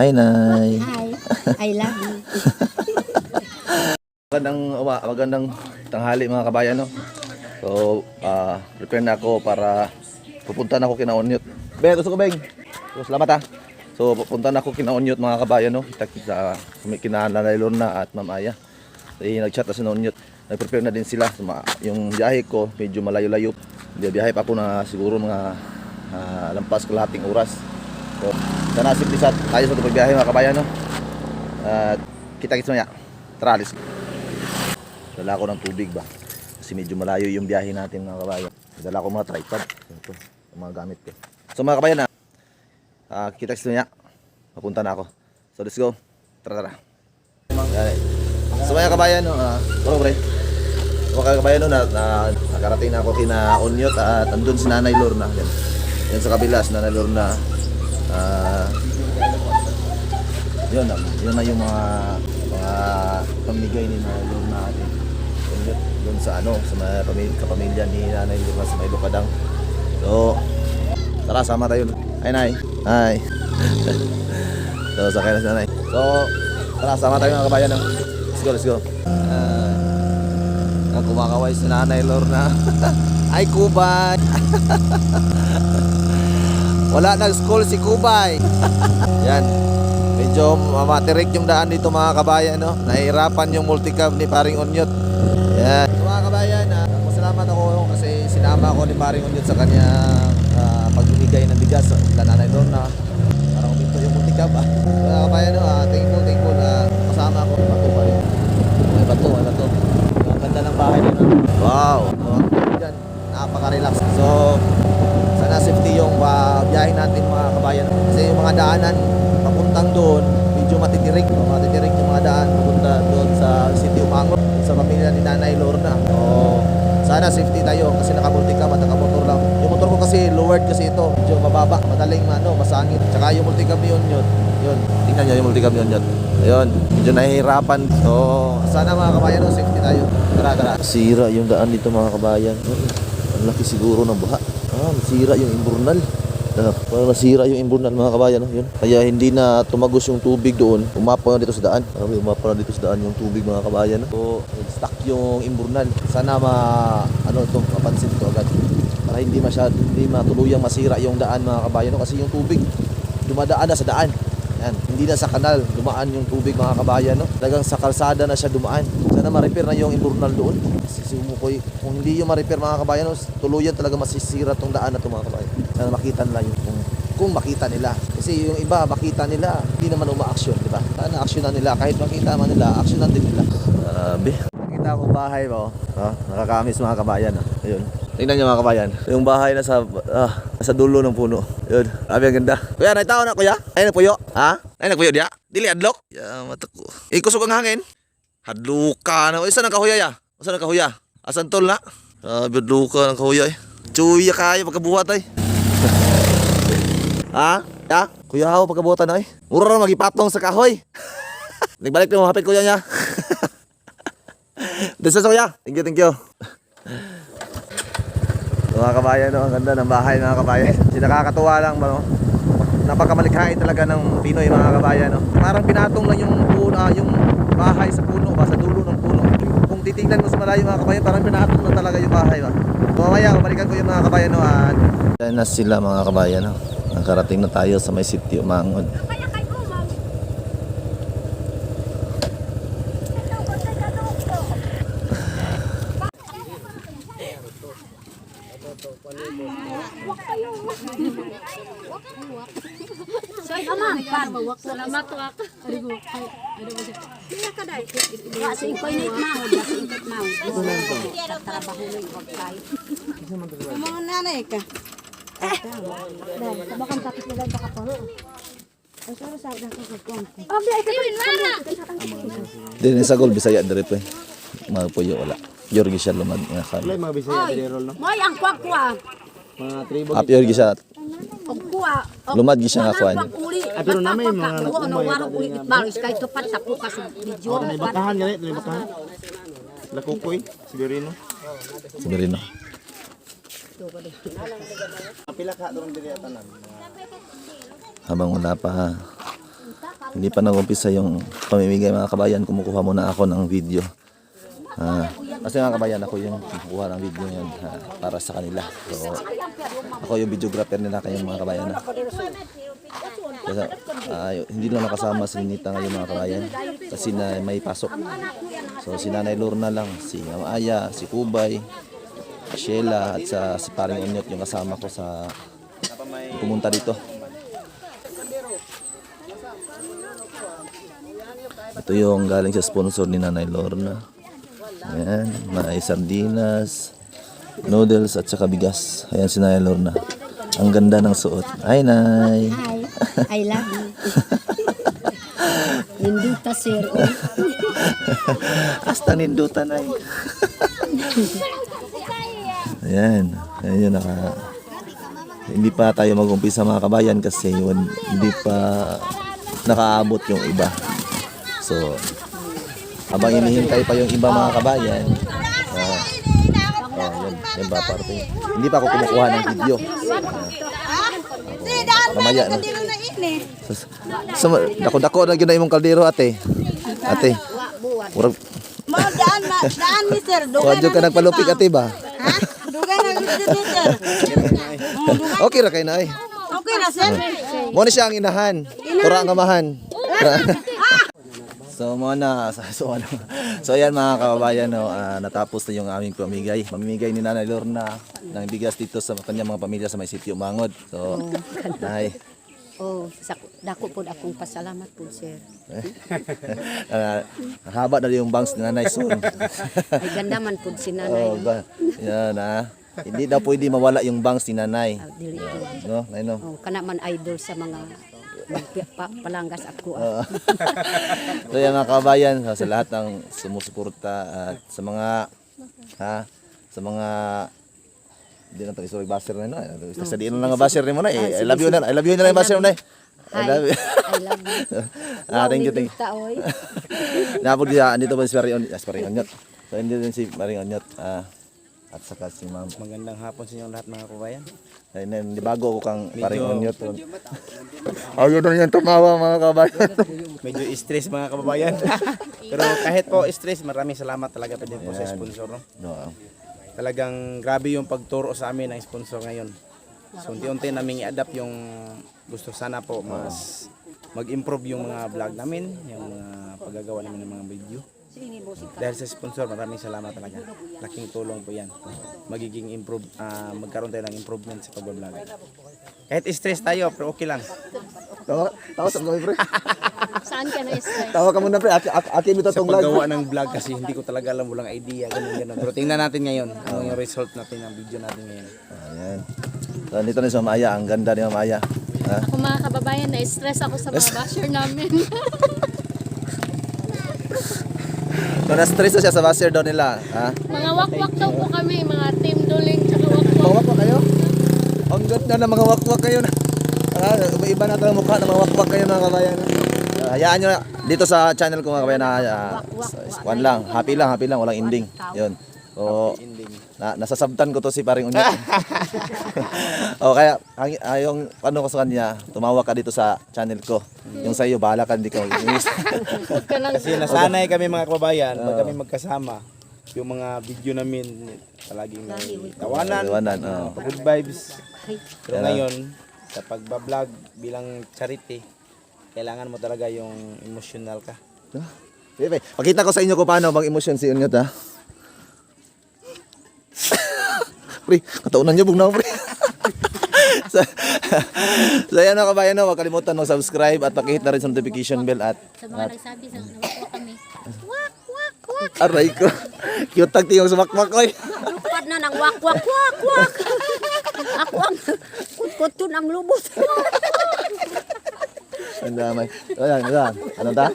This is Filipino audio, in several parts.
Hi, Nay. Hi. I love you. Magandang, magandang tanghali mga kabayan, no? So, ah, prepare na ako para pupunta na ako kina Onyot. Ben, gusto ko, Ben. So, salamat ha. So, pupunta na ako kina Onyot mga kabayan, no? Kita kita kina Nanay Lorna at Ma'am Aya. So, eh, nag-chat na si Onyot. Nag-prepare na din sila. So, ma- yung biyahe ko, medyo malayo-layo. Hindi, biyahe pa ako na siguro mga ah, lampas kalahating oras. So, sana simplisa tayo sa pagbiyahe mga kabayan, no? At kita-kits maya. Tara, go. Dala ko ng tubig ba? Kasi medyo malayo yung biyahe natin mga kabayan. Dala ko mga tripod. Ito, mga gamit ko. So mga kabayan na, ah kita kita niya. Papunta na ako. So let's go. Tara tara. So mga kabayan, no, ah, bro, pre. Mga kabayan no, na, na, nakarating na ako kina Onyot at andun si Nanay Lorna. Yan. Yan sa kabila, si Nanay Lorna. Ah, yun, na- yun na yung mga mga pamigay ni Nanay Lorna natin. Yun, yun sa ano, sa mga pamilya, kapamilya ni Nanay Lorna sa may Lukadang. So, tara, sama tayo. Ay, Nay. Hi. so, sakay na si Nanay. So, tara, sama tayo mga kabayan. no? Let's go, let's go. Ah, ang kumakaway si Nanay Lorna. Ay, Kubay. Wala nag-school si Kubay. Yan. Medyo mamaterik yung daan dito mga kabayan, no? Nahihirapan yung multicab ni Paring Onyot. Yan. So, mga kabayan, ah, masalamat ako kasi sinama ako ni Paring Onyot sa kanyang ah, pagbibigay ng bigas sa nanay doon na para uminto yung multicab. Ah. Mga kabayan, no? Ah, thankful, thankful. Ah, kasama ako. Bato pa rin. May bato, may bato. Ang ganda ng bahay nila. Wow. So, yan, napaka-relax. So, sana safety yung uh, biyahe natin mga kabayan. Kasi yung mga daanan papuntang doon, medyo matitirik. No? Matitirik yung mga daan papunta doon sa City Umangot, sa pamilya ni Nanay Lorna. So, sana safety tayo kasi nakamulti ka, nakamotor lang. Yung motor ko kasi lowered kasi ito, medyo mababa, madaling ano, masangit. Tsaka yung multicam yun yun. Yun, tingnan nyo yung multicam yun yun. Ayun, medyo nahihirapan. So, sana mga kabayan, no, safety tayo. Tara, tara. Sira yung daan dito mga kabayan. Ang laki siguro ng baha. Ah, nasira yung imburnal. Ah, parang nasira yung imburnal mga kabayan. Yun. Kaya hindi na tumagos yung tubig doon. Umapaw na dito sa daan. Ah, umapaw na dito sa daan yung tubig mga kabayan. So, stuck yung imburnal. Sana ma, ano ito, mapansin ito agad. Para hindi masyad, hindi matuluyang masira yung daan mga kabayan. Kasi yung tubig, dumadaan na sa daan. Yan, hindi na sa kanal, dumaan yung tubig mga kabayan, no? Talagang sa kalsada na siya dumaan. Sana ma-repair na yung imburnal doon. Kasi sumukoy, kung hindi yung ma-repair mga kabayan, no, tuluyan talaga masisira tong daan na to mga kabayan. Sana makita nila yung kung, kung makita nila. Kasi yung iba, makita nila, hindi naman uma-action, di ba? Sana aksyonan nila, kahit makita man nila, aksyonan din nila. Grabe. Nakita ko bahay mo. Ha? Nakakamis mga kabayan. Ah. Ayun. Tingnan niyo mga kabayan. Yung bahay na sa ah, sa dulo ng puno. Yun. Sabi ang ganda. Kuya, naitaw na kuya? Ay nagpuyo. Ha? Ay nagpuyo dia? Dili adlok. Ya mata ko. Ikusog ang hangin. Hadluka na. Isa nang kahuya ya. Isa nang kahuya. Asan tol na? Sabi hadluka ng kahuya eh. Chuya kayo pagkabuhat ay. Ha? Ya? Kuya ako pagkabuhatan ay. Mura na magipatong sa kahoy. Nagbalik na mo hapit kuya niya. Desa kuya. Thank you, thank you. Mga kabayan, no? ang ganda ng bahay mga kabayan. Kasi nakakatuwa lang no? Napakamalikhain talaga ng Pinoy mga kabayan. No? Parang pinatong lang yung, puno, ah, yung bahay sa puno ba, sa dulo ng puno. Kung titingnan mo sa malayo mga kabayan, parang pinatong lang talaga yung bahay ba. So mamaya, ko yung mga kabayan. No? At... Yan na sila mga kabayan. No? Nakarating na tayo sa may city Umangod. Salamat wak. Arigo. Ay, ano ba siya? Kaya ka dai. Kasi ko ni mau, kasi ikot mau. Trabaho mo wag kay. Ka. Dai, tabakan kapit na lang kaparo. Ay, pero sa akin ko kon. Din sa gol Bisaya dire pa. Mga puyo wala. Yorgi siya lumad nga kan. Wala mga bisaya sa rol, no? Moy ang kwak kwa. Mga tribo. Ap yorgi siya. Ang kwa. Lumad gi siya nga kuan. Ah, pero na may mga Ano nakumay waro na uli din nga. baris kay to pat tapo ka sa video. Ano yung bakahan? Ano yung bakahan? Lakukoy, Sibirino. Sabirin no. Pila. Habang wala pa hindi pa nag-umpisa yung pamimigay mga kabayan, kumukuha muna ako ng video. Ah, kasi mga kabayan, ako yung kumukuha ng video ngayon ah, para sa kanila. So, ako yung videographer nila kayong mga kabayan. ah. Kasi, ah, hindi lang nakasama si Nita ngayon mga kabayan kasi na may pasok. So si Nanay Lorna lang, si Mama Aya, si Kubay, Sheila at sa si Paring Unyot yung kasama ko sa pumunta dito. Ito yung galing sa sponsor ni Nanay Lorna. Ayan, may sardinas, noodles at saka bigas. Ayan si Nanay Lorna. Ang ganda ng suot. Ay, Nay. Hi, I love you. Nindita sir. Hasta nindutan ay. Ayan. Ayan yun, naka... Hindi pa tayo mag-umpisa mga kabayan kasi yun, hindi pa nakaabot yung iba. So, habang hinihintay pa yung iba mga kabayan, ah, oh, yun, yun ba parte. Hindi pa ako kumukuha ng video. Ba Mamaya na ini? So, dako-dako na yun na imong kaldero ate. Ate. Murag, Mo daan ma daan ni sir. Wadyo ka na nagpalupik ate ba? Ha? Ni. Okay ra kay na ay. Okay na sir. Mo na siya ang inahan. Tura ang amahan. so mo na so, ano. so ayan mga kababayan no, ah, natapos na yung aming pamigay. Mamimigay ni Nanay Lorna ng bigas dito sa kanyang mga pamilya sa may sitio Mangod. So nay Oh, sa, dako po akong pasalamat po sir. ah, haba na yung bangs ni Nanay soon. Ay ganda man po si nanay. oh, ba, yan ah. Hindi daw pwede mawala yung bangs ni Nanay. Ah, dili. No, nay no. Oh, kana man idol sa mga pa, palanggas ako. ah. so yan mga kabayan, sa lahat ng sumusuporta at sa mga ha, sa mga hindi na tayo baser na no. Sa diin lang ang baser ni mo na. eh. I love you na. I love you na lang baser mo na. eh. I Hi, love you. I love you. ah, thank you, thank you. Nindita, oy. Napod dia andito pa si Marion, ah, si Marion Onyot. So hindi din si Marion Onyot. Ah, at saka si Ma'am. Magandang hapon sa inyong lahat mga kabayan. Ay, nan, di bago ako kang Marion Onyot. Ayun na yan tumawa mga kabayan. Medyo stress mga kababayan. Pero kahit po stress, maraming salamat talaga pa din po sa sponsor. No? no. Talagang grabe yung pagturo sa amin ng sponsor ngayon. So unti-unti namin i-adapt yung gusto sana po mas mag-improve yung mga vlog namin, yung mga paggagawa namin ng mga video. Dahil sa sponsor, maraming salamat talaga. Laking tulong po yan. Magiging improve, ah, magkaroon tayo ng improvement sa pag-vlog. Kahit stress tayo, pero okay lang. Tawa, tawa sa kami pre. Saan ka na stress? Tawa ka muna pre. Ate, ate mo sa tong vlog. paggawa ng vlog kasi hindi ko talaga alam, walang idea, ganun ganun. Pero tingnan natin ngayon, ano yung result natin ng video natin ngayon. Ayan. So, dito na si Mama Aya. Ang ganda ni Mama Aya. Ha? Ako mga kababayan, na-stress ako sa mga basher namin. So, na-stress na siya sa basher daw nila. Ha? mga wakwak daw po kami, mga team duling, tsaka wakwak. Mga wakwak kayo? Ang ganda na mga wakwak kayo na. Ah, iba na ang mukha ng mga wakwak kayo mga kabayan. Ah, hayaan nyo na. Dito sa channel ko mga kabayan na uh, one lang. Happy lang, happy lang. Walang ending. Yun. So, na, nasasabtan ko to si paring unyot. o kaya, ang, ah, yung ano ko sa kanya, tumawa ka dito sa channel ko. Yung sa iyo, bahala ka, hindi ka mag-inis. Huwag ka lang. Kasi nasanay kami mga kababayan, pag kami magkasama, yung mga video namin palaging may tawanan, Tawanan, oo. good vibes. Pero Yan, ngayon, sa pagbablog bilang charity, kailangan mo talaga yung emotional ka. Bebe, pakita ko sa inyo kung paano bang emosyon si Unyot ha. Pre, kataunan niyo bugnaw pre. so, so yan mga kabayan, no, huwag kalimutan mag-subscribe at pakihit na rin sa notification bell at Sa mga nagsabi, sa nawakwak kami. aray ko. Cute tag tiyong sumakmak ko. Lupad na ng wak wak wak wak. Ako ang kutkuton ang lubot. Ang damay. Ayan, ayan. Ano ta?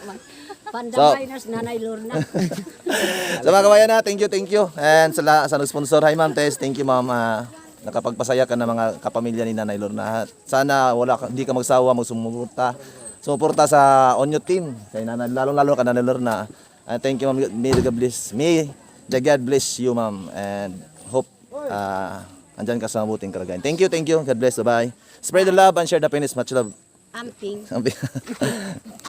Pandamay na si nanay Lorna. Sa mga kabayan na, thank you, thank you. And sa, sa nag-sponsor, hi ma'am Tess, thank you ma'am. Ah, nakapagpasaya ka ng mga kapamilya ni Nanay Lorna. At Sana wala ka, hindi ka magsawa, magsumuporta. Sumuporta sa Onyo team. Kay Nanay, lalo-lalo ka Nanay Lorna. And thank you ma'am. May God bless. May the God bless you ma'am. And hope ah andyan ka sa mabuting karagayan. Thank you, thank you. God bless. Bye-bye. Spread the love and share the penis. Much love. Amping. Sabi.